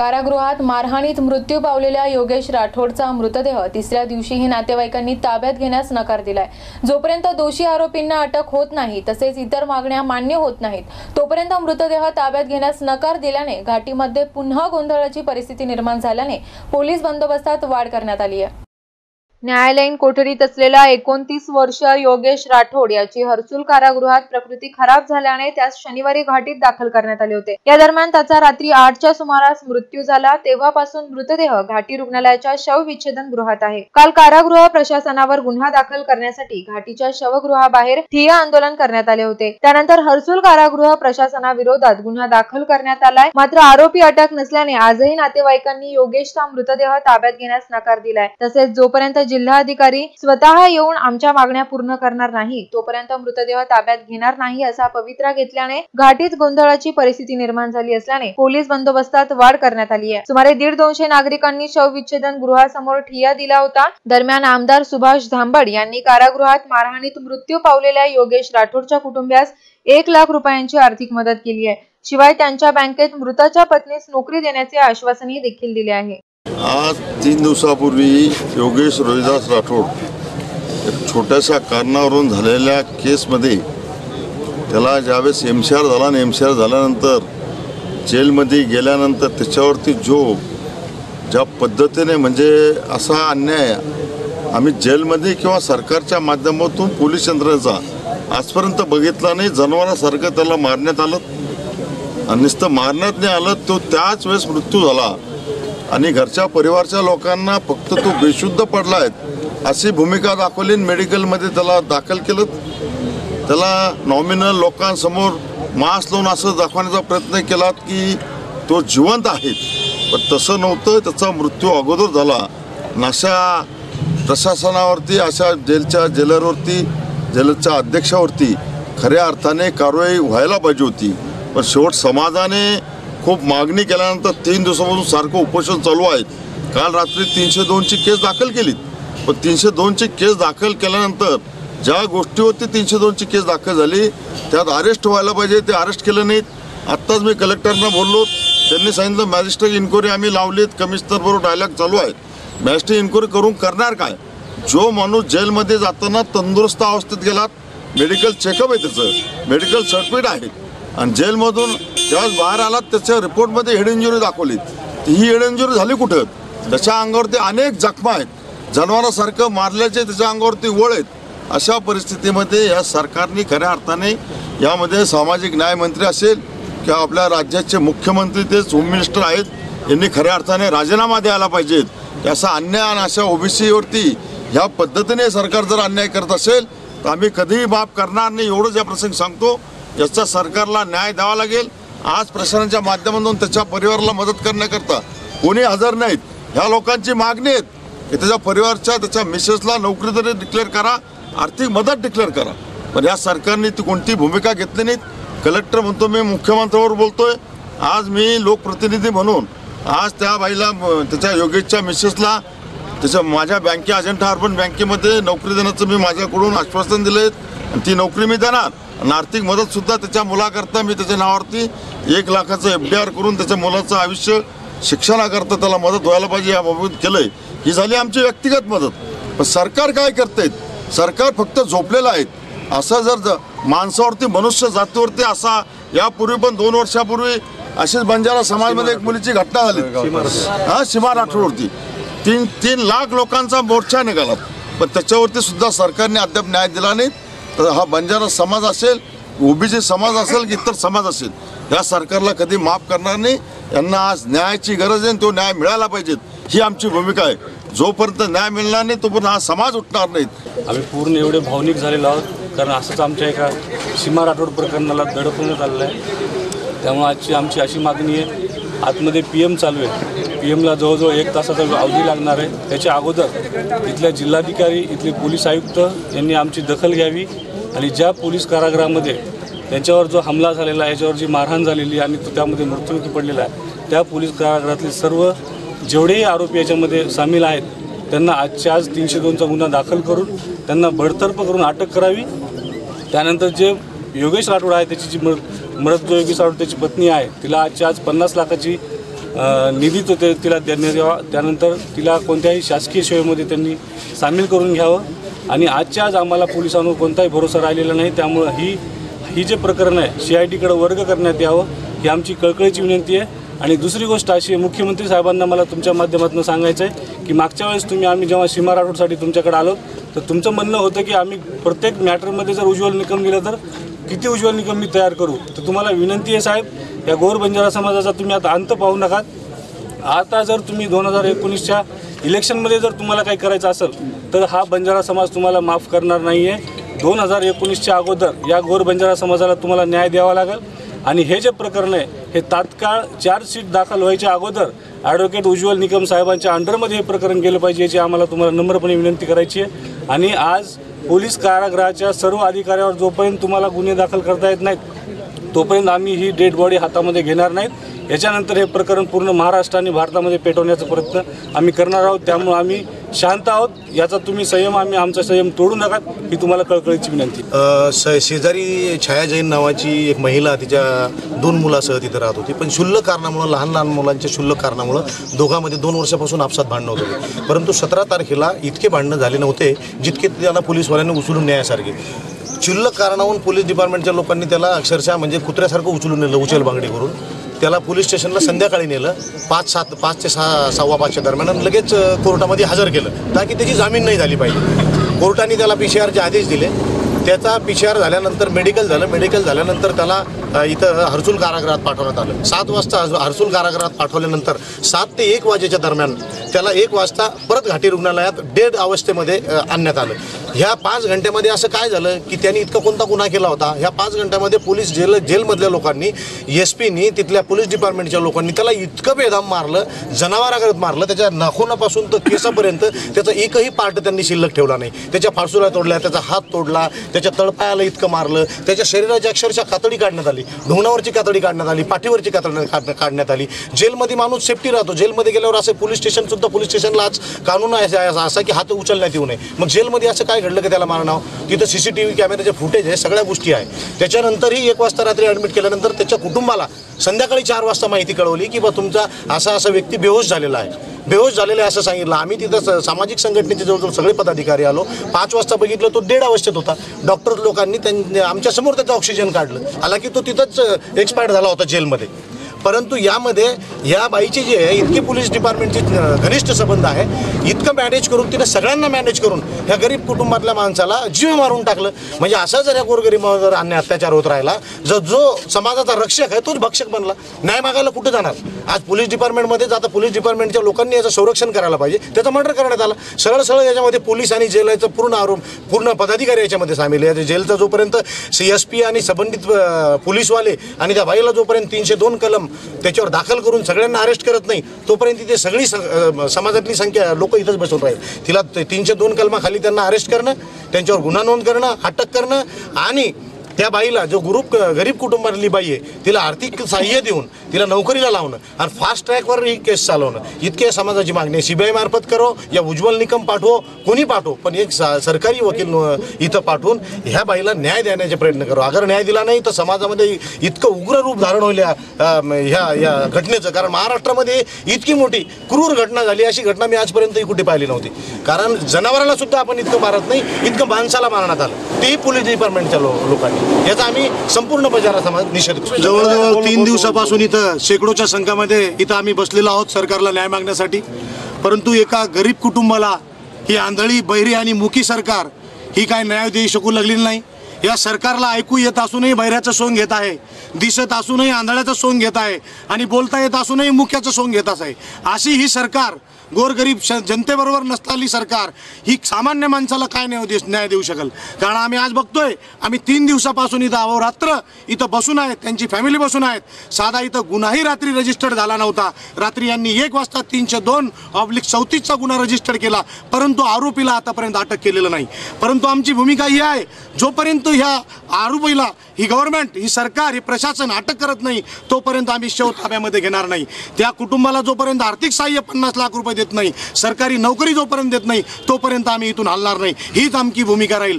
कारागृहात मारहाणीत मृत्यू पावलेल्या योगेश राठोडचा मृतदेह. तिसऱ्या दिवशीही नातेवाईकांनी ताब्यात घेण्यास नकार दिलाय. जोपर्यंत दोषी आरोपींना अटक होत नाही तसेच इतर मागण्या मान्य होत नाहीत तोपर्यंत मृतदेह ताब्यात घेण्यास नकार दिल्याने घाटीमध्ये पुन्हा गोंधळाची परिस्थिती निर्माण झाल्याने पोलीस बंदोबस्तात वाढ करण्यात आली आहे. न्यायालयीन कोठडीत असलेला एकोणतीस वर्ष योगेश राठोड याची हर्सुल कारागृहात प्रकृती खराब झाल्याने त्यास शनिवारी घाटीत दाखल करण्यात आले होते. या दरम्यान त्याचा रात्री आठच्या सुमारास मृत्यू झाला. तेव्हापासून मृतदेह घाटी रुग्णालयाच्या शवविच्छेदन गृहात आहे. काल कारागृह प्रशासनावर गुन्हा दाखल करण्यासाठी घाटीच्या शवगृहाबाहेर ठिय्या आंदोलन करण्यात आले होते. त्यानंतर हर्सुल कारागृह प्रशासनाविरोधात गुन्हा दाखल करण्यात आलाय. मात्र आरोपी अटक नसल्याने आजही नातेवाईकांनी योगेशचा मृतदेह ताब्यात घेण्यास नकार दिलाय. तसेच जोपर्यंत जिल्हाधिकारी स्वतः येऊन आमच्या मागण्या पूर्ण करणार नाही तोपर्यंत मृतदेह ताब्यात घेणार नाही असा पवित्रा घेतल्याने घाटीत गोंधळाची परिस्थिती निर्माण झाली असल्याने पोलीस बंदोबस्तात वाढ करण्यात आली आहे. सुमारे दीड दोनशे नागरिकांनी शवविच्छेदन गृहासमोर ठिया दिला होता. दरम्यान आमदार सुभाष धांबड यांनी कारागृहात मारहाणीत मृत्यू पावलेल्या योगेश राठोडच्या कुटुंबियास एक लाख रुपयांची आर्थिक मदत केली आहे. शिवाय त्यांच्या बँकेत मृताच्या पत्नीस नोकरी देण्याचे आश्वासनही देखील दिले आहे. आज तीन दिवसापूर्वी योगेश रोहिदास राठोड एक छोट्याशा कारणावरून झालेल्या केसमध्ये त्याला ज्यावेळेस एम सी आर झाला आणि एम सी आर झाल्यानंतर जेलमध्ये गेल्यानंतर त्याच्यावरती जो ज्या पद्धतीने म्हणजे असा अन्याय आम्ही जेलमध्ये किंवा सरकारच्या माध्यमातून पोलीस यंत्रणेचा आजपर्यंत बघितला नाही जनावरासारखं त्याला मारण्यात आलं. आणि नुसतं मारण्यात नाही आलं तो त्याच वेळेस मृत्यू झाला. आणि घरच्या परिवारच्या लोकांना फक्त तो बेशुद्ध पडला आहे अशी भूमिका दाखवली मेडिकलमध्ये त्याला दाखल केलं. त्याला नॉमिनल लोकांसमोर मास्क लावून असं दाखवण्याचा प्रयत्न केला की तो जिवंत आहे. पण तसं नव्हतं त्याचा मृत्यू अगोदर झाला. आणि अशा प्रशासनावरती अशा जेलच्या जेलरवरती जेलच्या अध्यक्षावरती खऱ्या अर्थाने कारवाई व्हायला पाहिजे होती. पण शेवट समाजाने खूप मागणी केल्यानंतर तीन दिवसापासून सारखं उपोषण चालू आहे. काल रात्री तीनशे दोनची केस दाखल केली पण तीनशे दोनची केस दाखल केल्यानंतर ज्या गोष्टीवरती तीनशे दोनची केस दाखल झाली त्यात अरेस्ट व्हायला पाहिजे ते अरेस्ट केलं नाहीत. आत्ताच मी कलेक्टरना बोललो त्यांनी सांगितलं मॅजिस्ट्रेट इन्क्वायरी आम्ही लावलीत कमिशनरबरोबर डायलॉग चालू आहेत मॅजिस्ट्रेट इन्क्वायरी करून करणार काय? जो माणूस जेलमध्ये जाताना तंदुरुस्त अवस्थेत गेला मेडिकल चेकअप आहे त्याचं. मेडिकल सर्टिफिकेट आहे. आणि जेलमधून ज्यावेळेस बाहेर आला त्याच्या रिपोर्टमध्ये हेड इंजुरी दाखवली. ही हेड इंजुरी झाली कुठं? त्याच्या अंगावरती अनेक जखमा आहेत. जनावरासारखं मारल्याचे त्याच्या अंगावरती वळ आहेत. अशा परिस्थितीमध्ये या सरकारने खऱ्या अर्थाने यामध्ये सामाजिक न्याय मंत्री असेल किंवा आपल्या राज्याचे मुख्यमंत्री तेच होम मिनिस्टर आहेत यांनी खऱ्या अर्थाने राजीनामा द्यायला पाहिजेत. असा अन्याय आणि अशा ओबीसीवरती ह्या पद्धतीने सरकार जर अन्याय करत असेल तर आम्ही कधीही माफ करणार नाही एवढंच या प्रसंग सांगतो. याचा सरकारला न्याय द्यावा लागेल आज प्रशासनाच्या माध्यमातून त्याच्या परिवाराला मदत करण्याकरता. कोणी हजर नाहीत. ह्या लोकांची मागणी आहेत की त्याच्या परिवारच्या त्याच्या मिसेसला नोकरी तरी डिक्लेअर करा आर्थिक मदत डिक्लेअर करा. पण या सरकारने ती कोणती भूमिका घेतली नाहीत? कलेक्टर म्हणतो मी मुख्यमंत्र्यावर बोलतोय. आज मी लोकप्रतिनिधी म्हणून आज त्या बाईला त्याच्या योगेशच्या मिसेसला त्याच्या माझ्या बँके अजंठा अर्बन बँकेमध्ये नोकरी देण्याचं मी माझ्याकडून आश्वासन दिलं आहे ती नोकरी मी देणार. आणि आर्थिक मदतसुद्धा त्याच्या मुलाकरता मी त्याच्या नावावरती एक लाखाचं एफ डी आर करून त्याच्या मुलाचं आयुष्य शिक्षणाकरता त्याला मदत व्हायला पाहिजे या बाबतीत केलंय. ही झाली आमची व्यक्तिगत मदत. पण सरकार काय करतायत सरकार फक्त झोपलेलं आहे. असं जर माणसावरती मनुष्य जातीवरती असा यापूर्वी पण दोन वर्षापूर्वी अशीच बंजारा समाजमध्ये एक मुलीची घटना झाली. हा सीमा राठोडवरती. तीन तीन लाख लोकांचा मोर्चा निघाला. पण त्याच्यावरती सुद्धा सरकारने अद्याप न्याय दिला नाही. तर हा बंजारा समाज असेल ओबीसी समाज असेल की इतर समाज असेल या सरकारला कधी माफ करणार नाही. यांना आज न्यायाची गरज आहे तो न्याय मिळाला पाहिजेत ही आमची भूमिका आहे. जोपर्यंत न्याय मिळणार नाही तोपर्यंत हा समाज उठणार नाहीत आम्ही पूर्ण एवढे भावनिक झालेलो आहोत कारण असंच आमच्या एका सीमा राठोड प्रकरणाला दडपवण्यात आलेलं आहे. त्यामुळे आजची आमची अशी मागणी आहे आतमध्ये पी एम चालू आहे. पी एमला जवळजवळ एक तासाचा अवधी लागणार आहे. त्याच्या अगोदर इथल्या जिल्हाधिकारी इथले पोलीस आयुक्त यांनी आमची दखल घ्यावी आणि ज्या पोलीस कारागृहामध्ये त्यांच्यावर जो हमला झालेला आहे याच्यावर जी मारहाण झालेली आहे आणि तो त्यामध्ये मृत्युमुखी पडलेला आहे त्या पोलीस कारागृहातले सर्व जेवढेही आरोपी याच्यामध्ये सामील आहेत त्यांना आजच्या आज तीनशे दोनचा गुन्हा दाखल करून त्यांना बडतर्फ करून अटक करावी. त्यानंतर जे योगेश राठोड आहे त्याची जी मृत मृत जो योगेश राठोड त्याची पत्नी आहे तिला आजच्या आज पन्नास लाखाची निधी तो ते तिला देण्यात यावा. त्यानंतर तिला कोणत्याही शासकीय सेवेमध्ये त्यांनी सामील करून घ्यावं. आणि आजच्या आज आम्हाला पोलिसांवर कोणताही भरोसा राहिलेला नाही. त्यामुळं ही ही जे प्रकरण आहे सी आय टीकडं वर्ग करण्यात यावं ही आमची कळकळीची विनंती आहे. आणि दुसरी गोष्ट अशी आहे मुख्यमंत्री साहेबांना मला तुमच्या माध्यमातून सांगायचं आहे की मागच्या वेळेस तुम्ही आम्ही जेव्हा सीमा राठोडसाठी तुमच्याकडे आलो तर तुमचं म्हणणं होतं की आम्ही प्रत्येक मॅटरमध्ये जर उज्ज्वल निकम दिलं तर किती उज्ज्वल निगम मी तयार करू. तर तुम्हाला विनंती आहे साहेब या गोर बंजारा समाजाचा तुम्ही आता अंत पाहू नका आता जर तुम्ही दोन हजार एकोणीसच्या इलेक्शनमध्ये जर तुम्हाला काही करायचं असेल तर हा बंजारा समाज तुम्हाला माफ करणार नाही आहे दोन हजार एकोणीसच्या अगोदर या गोर बंजारा समाजाला तुम्हाला न्याय द्यावा लागेल. आणि हे जे प्रकरण आहे हे तात्काळ चार्जशीट दाखल व्हायच्या अगोदर ॲडव्होकेट उज्ज्वल निकम साहेबांच्या अंडरमध्ये हे प्रकरण गेलं पाहिजे याची आम्हाला तुम्हाला नम्रपणे विनंती करायची आहे. आणि आज पोलीस कारागृहाच्या सर्व अधिकाऱ्यावर जोपर्यंत तुम्हाला गुन्हे दाखल करता येत नाहीत तोपर्यंत आम्ही ही डेड बॉडी हातामध्ये घेणार नाहीत. याच्यानंतर हे प्रकरण पूर्ण महाराष्ट्र आणि भारतामध्ये पेटवण्याचा प्रयत्न आम्ही करणार आहोत. त्यामुळे आम्ही शांत आहोत. याचा तुम्ही संयम आम्ही आमचा संयम तोडू नका ही तुम्हाला कळकळीची विनंती. श शेजारी छाया जैन नावाची एक महिला तिच्या दोन मुलासह तिथे राहत होती. पण क्षुल्लक कारणामुळं लहान लहान मुलांच्या क्षुल्लक कारणामुळं दोघांमध्ये दोन वर्षापासून आपसात भांडणं होत होते. परंतु सतरा तारखेला इतके भांडणं झाले नव्हते जितके त्याला पोलीसवाल्यांनी उचलून न्यायासारखे. क्षुल्लक कारणाहून पोलीस डिपार्टमेंटच्या लोकांनी त्याला अक्षरशः म्हणजे कुत्र्यासारखं उचलून नेलं उचल बांगडी करून. त्याला पोलीस स्टेशनला संध्याकाळी नेलं. पाच सात पाच ते सहा सव्वा पाचच्या दरम्यान लगेच कोर्टामध्ये हजर केलं. ताकी त्याची जामीन नाही झाली पाहिजे. कोर्टाने त्याला पी सी आरचे आदेश दिले. त्याचा पी सी आर झाल्यानंतर मेडिकल झालं. मेडिकल झाल्यानंतर त्याला इथं हर्सुल कारागृहात पाठवण्यात आलं. सात वाजता हर्सुल कारागृहात पाठवल्यानंतर सात ते एक वाजेच्या दरम्यान त्याला एक वाजता परत घाटी रुग्णालयात डेड अवस्थेमध्ये आणण्यात आलं. ह्या पाच घंट्यामध्ये असं काय झालं की त्यांनी इतका कोणता गुन्हा केला होता? ह्या पाच घंट्यामध्ये पोलीस जेल जेलमधल्या लोकांनी एस पीनी तिथल्या पोलीस डिपार्टमेंटच्या लोकांनी त्याला इतकं बेदाम मारलं जनावराकडे मारलं त्याच्या नाखुनापासून तर केसापर्यंत त्याचा एकही पार्ट त्यांनी शिल्लक ठेवला नाही. त्याच्या फाडसुऱ्या तोडल्या त्याचा हात तोडला त्याच्या तळपायाला इतकं मारलं त्याच्या शरीराची अक्षरशः कातडी काढण्यात आली. ढोंगणावरची कातडी काढण्यात आली पाठीवरची कातडी काढण्यात आली. जेलमध्ये माणूस सेफ्टी राहतो. जेलमध्ये गेल्यावर असं पोलीस स्टेशन सुद्धा पोलीस स्टेशनला आज कानून आहे. असा की हात उचलण्यात येऊ नये. मग जेलमध्ये असं काय घडलं की त्याला मारणार तिथं सी सी टी व्ही कॅमेऱ्याचे फुटेज आहे सगळ्या गोष्टी आहे. त्याच्यानंतरही एक वाजता रात्री ॲडमिट केल्यानंतर त्याच्या कुटुंबाला संध्याकाळी चार वाजता माहिती कळवली की बा तुमचा असा असा व्यक्ती बेहोश झालेला आहे. बेहोश झालेला आहे असं सांगितलं. आम्ही तिथं स- सामाजिक संघटनेचे जवळजवळ सगळे पदाधिकारी आलो. पाच वाजता बघितलं तो डेड अवस्थेत होता. डॉक्टर लोकांनी त्यां आमच्यासमोर त्याचं ऑक्सिजन काढलं. आला की तो तिथंच एक्सपायर झाला होता जेलमध्ये. परंतु यामध्ये या बाईची जी आहे इतकी पोलीस डिपार्टमेंटची घनिष्ठ संबंध आहे इतकं मॅनेज करून तिने सगळ्यांना मॅनेज करून ह्या गरीब कुटुंबातल्या माणसाला जीव मारून टाकलं. म्हणजे असा जर या गोरगरीबावर अन्य अत्याचार होत राहिला जर जो समाजाचा रक्षक आहे तोच भक्षक बनला. न्याय मागायला कुठे जाणार? आज पोलीस डिपार्टमेंटमध्ये आता पोलीस डिपार्टमेंटच्या लोकांनी याचं संरक्षण करायला पाहिजे. त्याचं मर्डर करण्यात आलं. सरळ सरळ याच्यामध्ये पोलीस आणि जेलाचं पूर्ण आरोप पूर्ण पदाधिकारी याच्यामध्ये सामील आहे. जेलचा जोपर्यंत सी एस पी आणि संबंधित पोलीसवाले आणि त्या बाईला जोपर्यंत तीनशे दोन कलम त्याच्यावर दाखल करून सगळ्यांना अरेस्ट करत नाही तोपर्यंत तिथे सगळी स- समाजातली संख्या लोक इथंच बसून राहील. तिला ते तीनशे दोन कलमाखाली त्यांना अरेस्ट करणं त्यांच्यावर गुन्हा नोंद करणं अटक करणं आणि त्या बाईला जो ग्रुप गरीब कुटुंबातली बाई आहे तिला आर्थिक सहाय्य देऊन तिला नोकरीला लावणं आणि फास्ट ट्रॅकवर ही केस चालवणं इतके समाजाची मागणी आहे. सीबीआय मार्फत करो या उज्ज्वल निकम पाठवो कोणी पाठवो पण एक सा- सरकारी वकील इथं पाठवून ह्या बाईला न्याय देण्याचे प्रयत्न करो. अगर न्याय दिला नाही तर समाजामध्ये इतकं उग्र रूप धारण होईल या ह्या या घटनेचं. कारण महाराष्ट्रामध्ये इतकी मोठी क्रूर घटना झाली अशी घटना मी आजपर्यंतही कुठे पाहिली नव्हती. कारण जनावराला सुद्धा आपण इतकं मारत नाही इतकं माणसाला मारण्यात आलं. तेही पोलीस डिपार्टमेंटच्या लो लोकांनी. याचा आम्ही संपूर्ण बजारा समाज निषेध करतो. जवळजवळ तीन दिवसापासून इथं शेकडोच्या संख्यामध्ये इथं आम्ही बसलेलो आहोत सरकारला न्याय मागण्यासाठी. परंतु एका गरीब कुटुंबाला ही आंधळी बहिरी आणि मुकी सरकार ही काय न्याय देऊ शकू लागलेली नाही. या सरकारला ऐकू येत असूनही बहिऱ्याचं सोंग घेत आहे. दिसत असूनही आंधळ्याचं सोंग घेत आहे आणि बोलता येत असूनही मुख्याचं सोंग घेत आहे. अशी ही सरकार गोरगरीब श- जनतेबरोबर नसलेली सरकार ही सामान्य माणसाला काय न्याय देऊ न्याय देऊ शकेल? कारण आम्ही आज बघतोय आम्ही तीन दिवसापासून इथं अहोरात्र इथं बसून आहेत त्यांची फॅमिली बसून आहेत. साधा इथं गुन्हाही रात्री रजिस्टर्ड झाला नव्हता. रात्री यांनी एक वाजता तीनशे दोन ऑब्लिक चौतीसचा गुन्हा रजिस्टर केला परंतु आरोपीला आतापर्यंत अटक केलेलं नाही. परंतु आमची भूमिका ही आहे जोपर्यंत ह्या आरोपीला ही गव्हर्नमेंट ही सरकार ही प्रशासन अटक करत नाही तोपर्यंत आम्ही शव ताब्यामध्ये घेणार नाही. त्या कुटुंबाला जोपर्यंत आर्थिक सहाय्य पन्नास लाख रुपये देत नाही सरकारी नोकरी जोपर्यंत देत नाही तोपर्यंत आम्ही इथून हलणार नाही. हीच आमची भूमिका राहील.